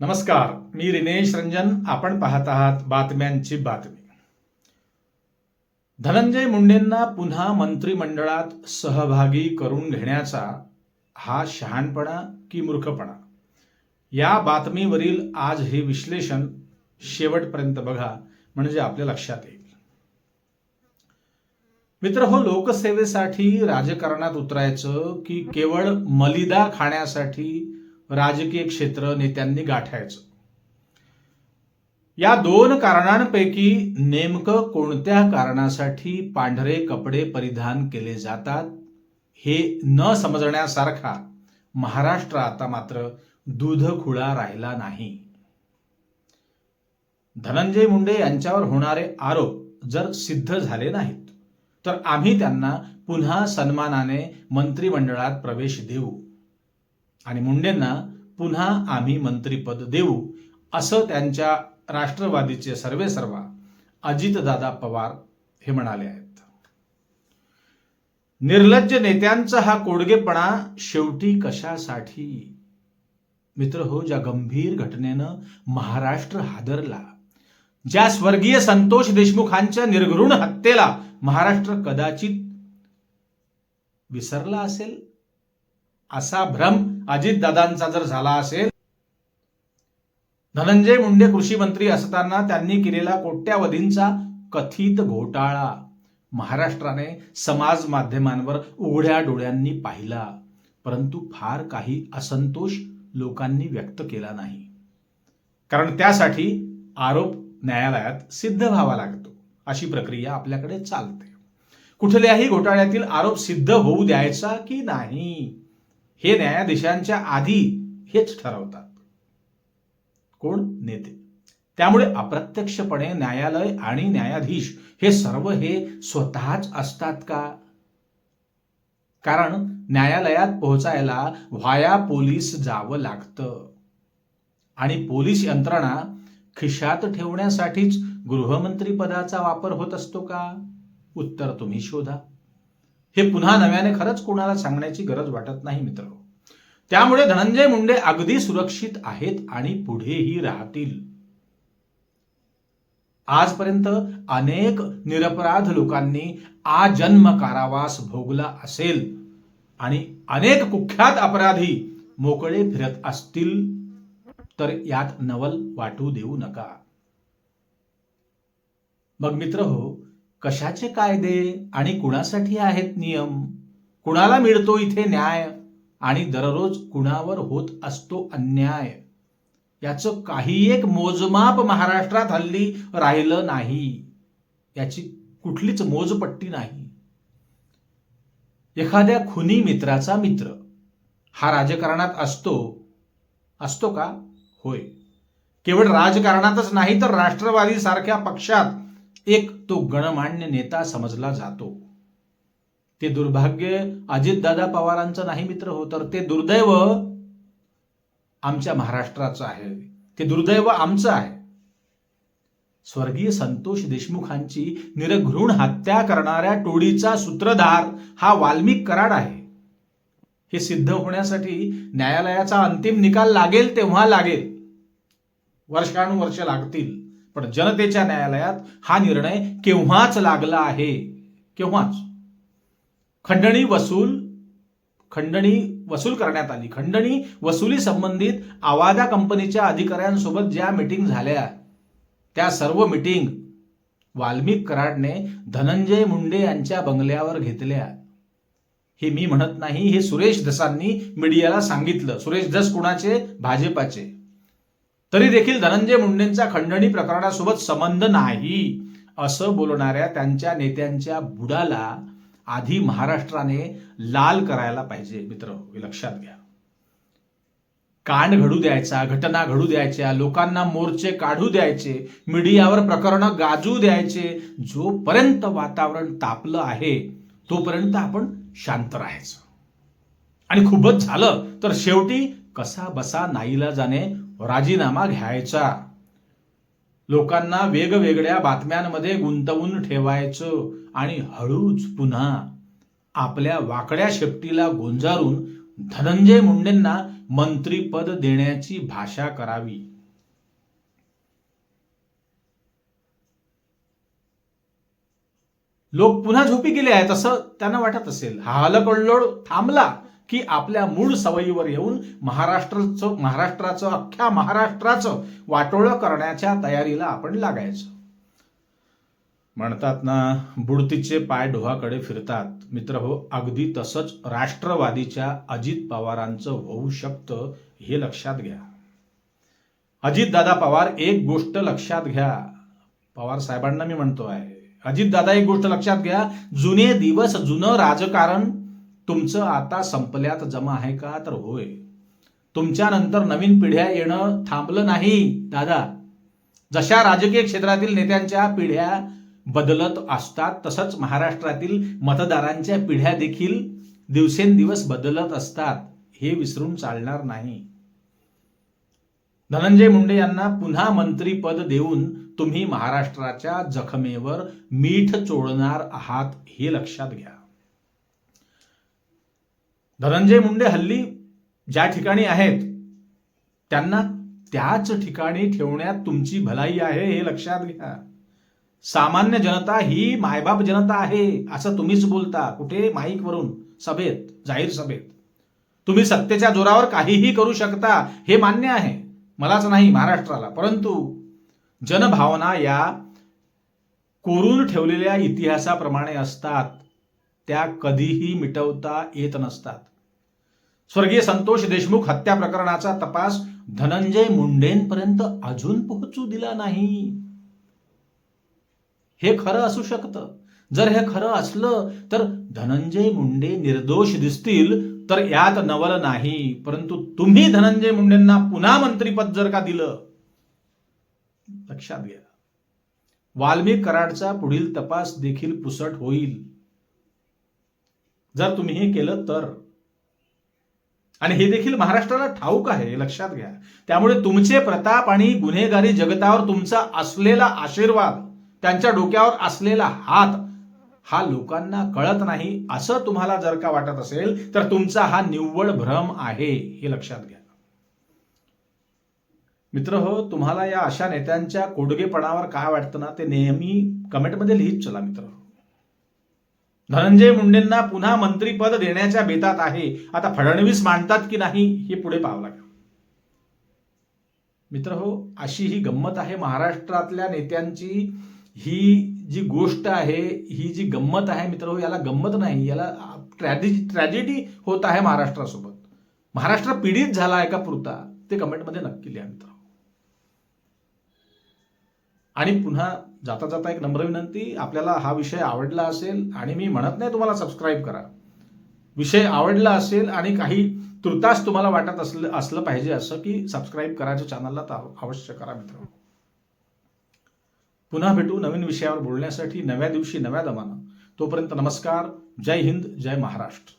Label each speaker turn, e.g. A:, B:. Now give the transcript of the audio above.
A: नमस्कार मी रिनेश रंजन आपण पाहत आहात बातम्यांची बातमी. धनंजय मुंडेंना पुन्हा मंत्रिमंडळात सहभागी करून घेण्याचा हा शहाणपणा की मूर्खपणा? या बातमीवरील आज हे विश्लेषण शेवटपर्यंत बघा म्हणजे आपल्या लक्षात येईल. मित्र हो लोकसेवेसाठी राजकारणात उतरायचं की केवळ मलिदा खाण्यासाठी राजकीय क्षेत्र नेत्यांनी गाठायचं. या दोन कारणांपैकी नेमकं कोणत्या कारणासाठी पांढरे कपडे परिधान केले जातात हे न समजण्यासारखा महाराष्ट्र आता मात्र दूध खुळा राहिला नाही. धनंजय मुंडे यांच्यावर होणारे आरोप जर सिद्ध झाले नाहीत तर आम्ही त्यांना पुन्हा सन्मानाने मंत्रिमंडळात प्रवेश देऊ. आणि मुंडेंना पुन्हा आम्ही मंत्रीपद देऊ असं त्यांच्या राष्ट्रवादीचे सर्वेसर्वा अजितदादा पवार हे म्हणाले आहेत. निर्लज्ज नेत्यांचा हा कोडगेपणा शेवटी कशासाठी? मित्र हो ज्या गंभीर घटनेनं महाराष्ट्र हादरला ज्या स्वर्गीय संतोष देशमुखांच्या निर्घृण हत्येला महाराष्ट्र कदाचित विसरला असेल असा भ्रम अजितदादांचा जर झाला असेल धनंजय मुंडे कृषी मंत्री असताना त्यांनी केलेला कोट्यावधींचा कथित घोटाळा महाराष्ट्राने समाज माध्यमांवर उघड्या डोळ्यांनी पाहिला. परंतु फार काही असंतोष लोकांनी व्यक्त केला नाही. कारण त्यासाठी आरोप न्यायालयात सिद्ध व्हावा लागतो. अशी प्रक्रिया आपल्याकडे चालते. कुठल्याही घोटाळ्यातील आरोप सिद्ध होऊ द्यायचा की नाही? हे न्यायाधीशांच्या आधी हेच ठरवतात. कोण? नेते. त्यामुळे अप्रत्यक्षपणे न्यायालय आणि न्यायाधीश हे सर्व हे स्वतःच असतात का? कारण न्यायालयात पोहोचायला व्हाया पोलीस जावं लागतं. आणि पोलीस यंत्रणा खिशात ठेवण्यासाठीच गृहमंत्री पदाचा वापर होत असतो का? उत्तर तुम्ही शोधा. हे पुन्हा नव्याने खरंच कोणाला सांगण्याची गरज वाटत नाही मित्र. त्यामुळे धनंजय मुंडे अगदी सुरक्षित आहेत आणि पुढेही राहतील. आजपर्यंत अनेक निरपराध लोकांनी आजन्म कारावास भोगला असेल आणि अनेक कुख्यात अपराधी मोकळे फिरत असतील तर यात नवल वाटू देऊ नका. मग मित्र हो कशाचे कायदे आणि कुणासाठी आहेत नियम? कुणाला मिळतो इथे न्याय? आणि दररोज कुणावर होत असतो अन्याय? याचं काही एक मोजमाप महाराष्ट्रात हल्ली राहिलं नाही. याची कुठलीच मोजपट्टी नाही. एखाद्या खुनी मित्राचा मित्र हा राजकारणात असतो. असतो का? होय. केवळ राजकारणातच नाही तर राष्ट्रवादी सारख्या पक्षात एक तो गणमान्य नेता समजला जातो. ते दुर्भाग्य अजितदादा पवारांचं नाही मित्र हो तर ते दुर्दैव आमच्या महाराष्ट्राचं आहे. ते दुर्दैव आमचं आहे. स्वर्गीय संतोष देशमुखांची निरघृण हत्या करणाऱ्या टोळीचा सूत्रधार हा वाल्मिक कराड आहे. हे सिद्ध होण्यासाठी न्यायालयाचा अंतिम निकाल लागेल तेव्हा लागेल. वर्षानुवर्ष लागतील. पण जनतेच्या न्यायालयात हा निर्णय केव्हाच लागला आहे? केव्हाच? खंडणी वसूल खंडणी वसूल करण्यात आली. खंडणी वसुली संबंधित आवादा कंपनीच्या अधिकाऱ्यांसोबत ज्या मीटिंग झाल्या त्या सर्व मीटिंग वाल्मिक कराडने धनंजय मुंडे यांच्या बंगल्यावर घेतल्या. हे मी म्हणत नाही हे सुरेश धसांनी मीडियाला सांगितलं. सुरेश धस कुणाचे? भाजपाचे. तरी देखील धनंजय मुंडेंचा खंडणी प्रकरणासोबत संबंध नाही असं बोलणाऱ्या त्यांच्या नेत्यांच्या बुडाला आधी महाराष्ट्राने लाल करायला पाहिजे मित्र लक्षात घ्या. कांड घडू द्यायचा घटना घडू द्यायच्या लोकांना मोर्चे काढू द्यायचे मीडियावर प्रकरणं गाजू द्यायचे जोपर्यंत वातावरण तापलं आहे तोपर्यंत आपण शांत राहायचं. आणि खूपच झालं तर शेवटी कसा बसा नाईला जाणे राजीनामा घ्यायचा. लोकांना वेगवेगळ्या बातम्यांमध्ये गुंतवून ठेवायचं आणि हळूच पुन्हा आपल्या वाकड्या शेपटीला गोंजारून धनंजय मुंडेंना मंत्रीपद देण्याची भाषा करावी. लोक पुन्हा झोपी गेले आहेत असं त्यांना वाटत असेल. हा हलकल्लोळ थांबला. की आपल्या मूळ सवयीवर येऊन महाराष्ट्राचं महाराष्ट्राचं अख्ख्या महाराष्ट्राचं वाटोळं करण्याच्या तयारीला आपण लागायचं. म्हणतात ना बुडतीचे पाय डोहाकडे फिरतात. मित्र हो अगदी तसंच राष्ट्रवादीच्या अजित पवारांचं होऊ शकतं हे लक्षात घ्या. अजित दादा पवार एक गोष्ट लक्षात घ्या. पवार साहेबांना मी म्हणतो आहे अजित दादा एक गोष्ट लक्षात घ्या. जुने दिवस जुनं राजकारण तुमचं आता संपल्यात जमा आहे का? तर होय. तुमच्यानंतर नवीन पिढ्या येणं थांबलं नाही दादा. जशा राजकीय क्षेत्रातील नेत्यांच्या पिढ्या बदलत असतात तसंच महाराष्ट्रातील मतदारांच्या पिढ्या देखील दिवसेंदिवस बदलत असतात हे विसरून चालणार नाही. धनंजय मुंडे यांना पुन्हा मंत्रीपद देऊन तुम्ही महाराष्ट्राच्या जखमेवर मीठ चोळणार आहात हे लक्षात घ्या. धनंजय मुंडे हल्ली ज्या ठिकाणी आहेत त्यांना त्याच ठिकाणी ठेवण्यात तुमची भलाई आहे हे लक्षात घ्या. सामान्य जनता ही मायबाप जनता आहे असं तुम्हीच बोलता कुठे? माईकवरून सभेत जाहीर सभेत. तुम्ही सत्तेच्या जोरावर काहीही करू शकता हे मान्य आहे. मलाच नाही महाराष्ट्राला. परंतु जनभावना या कोरून ठेवलेल्या इतिहासाप्रमाणे असतात. त्या कधीही मिटवता येत नसतात. स्वर्गीय संतोष देशमुख हत्या प्रकरणाचा तपास धनंजय मुंडेंपर्यंत अजून पोहोचू दिला नाही. हे खरं असू शकतं. जर हे खरं असलं तर धनंजय मुंडे निर्दोष दिसतील तर यात नवल नाही. परंतु तुम्ही धनंजय मुंडेंना पुन्हा मंत्रीपद जर का दिलं लक्षात घ्या. वाल्मिक कराडचा पुढील तपास देखील पुसट होईल. जर तुम्ही हे केलं तर. आणि हे देखील महाराष्ट्राला ठाऊक आहे हे लक्षात घ्या. त्यामुळे तुमचे प्रताप आणि गुन्हेगारी जगतावर तुमचा असलेला आशीर्वाद त्यांच्या डोक्यावर असलेला हात हा लोकांना कळत नाही असं तुम्हाला जर का वाटत असेल तर तुमचा हा निव्वळ भ्रम आहे हे लक्षात घ्या. मित्र हो तुम्हाला या अशा नेत्यांच्या कोडगेपणावर काय वाटतं ना ते नेहमी कमेंटमध्ये लिहित चला मित्र हो. धनंजय मुंडेंना पुन्हा मंत्रीपद देण्याच्या बेतात आहे. आता फडणवीस मांडतात की नाही हे पुढे पाहावं लागेल. मित्र हो अशी ही गंमत आहे महाराष्ट्रातल्या नेत्यांची. ही जी गोष्ट आहे ही जी गंमत आहे मित्र हो याला गंमत नाही याला ट्रॅजेडी ट्रॅजेडी होत आहे महाराष्ट्रासोबत. महाराष्ट्र पीडित झाला आहे का पुरता ते कमेंटमध्ये नक्की लिहा मित्र हो. आणि पुन्हा जाता जाता एक नम्र विनंती आपल्याला हा विषय आवडला असेल आणि मी म्हणत नाही तुम्हाला सबस्क्राईब करा. विषय आवडला असेल आणि काही तुर्तास तुम्हाला वाटत असलं असलं पाहिजे असं की सबस्क्राईब करायचं चॅनलला तर अवश्य करा मित्र पुन्हा भेटू नवीन विषयावर बोलण्यासाठी नव्या दिवशी नव्या दमानं. तोपर्यंत नमस्कार. जय हिंद जय महाराष्ट्र.